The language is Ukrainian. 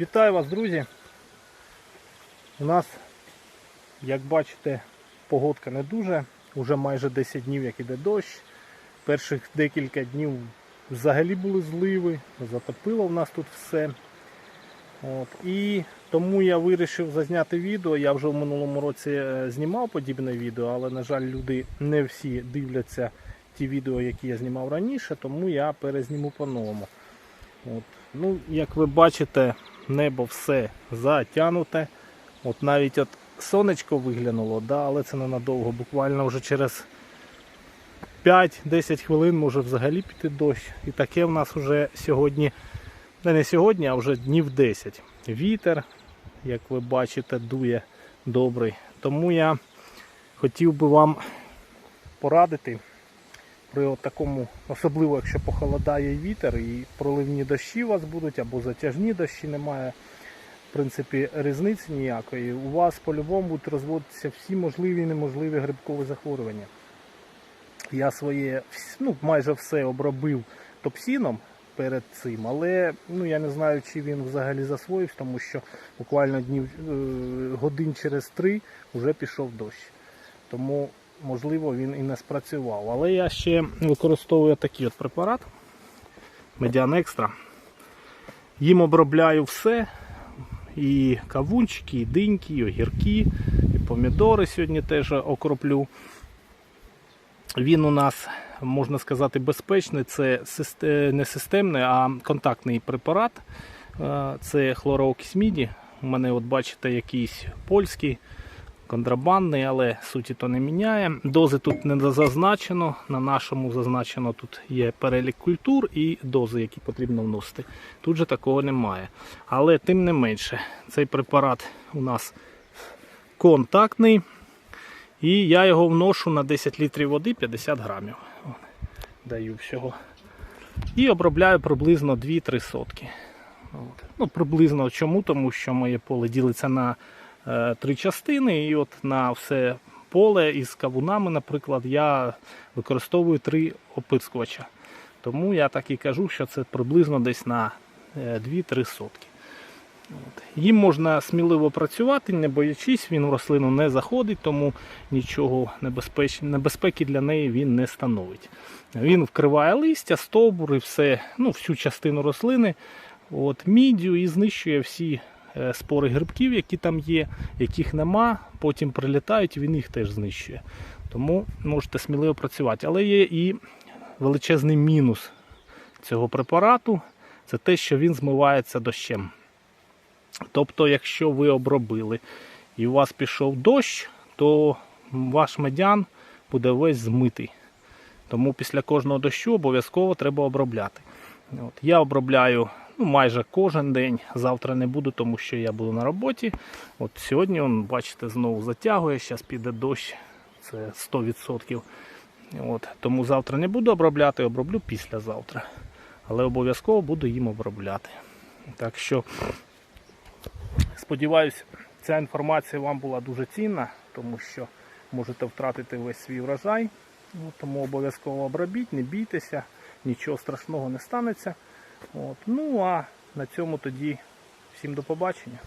Вітаю вас, друзі. У нас, як бачите, погодка не дуже. Уже майже 10 днів, як іде дощ. Перших декілька днів взагалі були зливи, затопило в нас тут все. От. І тому я вирішив зазняти відео. Я вже в минулому році е, знімав подібне відео, але, на жаль, люди не всі дивляться ті відео, які я знімав раніше, тому я перезніму по-новому. Ну, як ви бачите, небо все затягнуте. От навіть от сонечко виглянуло, да, але це ненадовго. Буквально вже через 5-10 хвилин може взагалі піти дощ. І таке в нас вже сьогодні, не, не сьогодні, а вже днів 10. Вітер, як ви бачите, дує добрий. Тому я хотів би вам порадити при такому, особливо якщо похолодає вітер і проливні дощі у вас будуть, або затяжні дощі немає. В принципі, різниці ніякої. У вас по-любому будуть розводитися всі можливі і неможливі грибкові захворювання. Я своє ну, майже все обробив топсіном перед цим, але ну, я не знаю, чи він взагалі засвоївся, тому що буквально днів е, годин через три вже пішов дощ. Тому можливо він і не спрацював. Але я ще використовую такий от препарат Медіан Екстра. Їм обробляю все. І кавунчики, і диньки, і огірки, і помідори сьогодні теж окроплю. Він у нас, можна сказати, безпечний. Це не системний, а контактний препарат. Е, Це хлороокись міді. У мене, от бачите, якийсь польський, контрабандний, але суті то не міняє. Дози тут не зазначено. На нашому зазначено тут є перелік культур і дози, які потрібно вносити. Тут же такого немає. Але тим не менше, цей препарат у нас контактний. І я його вношу на 10 літрів води 50 грамів. Даю всього. І обробляю приблизно 2-3 сотки. От. Ну, приблизно чому? Тому що моє поле ділиться на три частини, і от на все поле із кавунами, наприклад, я використовую три опискувача. Тому я так і кажу, що це приблизно десь на е, 2-3 сотки. От. Їм можна сміливо працювати, не боячись, він в рослину не заходить, тому нічого небезпеч... небезпеки для неї він не становить. Він вкриває листя, стовбури, все, ну, всю частину рослини, от, міддю і знищує всі е, спори грибків, які там є, яких нема, потім прилітають, він їх теж знищує. Тому можете сміливо працювати. Але є і величезний мінус цього препарату це те, що він змивається дощем. Тобто, якщо ви обробили і у вас пішов дощ, то ваш медян буде весь змитий. Тому після кожного дощу обов'язково треба обробляти. От, я обробляю ну, майже кожен день. Завтра не буду, тому що я буду на роботі. От Сьогодні, он, бачите, знову затягує, зараз піде дощ, це 100%. От, тому завтра не буду обробляти, оброблю післязавтра. Але обов'язково буду їм обробляти. Так що Сподіваюсь, ця інформація вам була дуже цінна, тому що можете втратити весь свій врожай. Ну, тому обов'язково обробіть, не бійтеся, нічого страшного не станеться. От. Ну а на цьому тоді всім до побачення.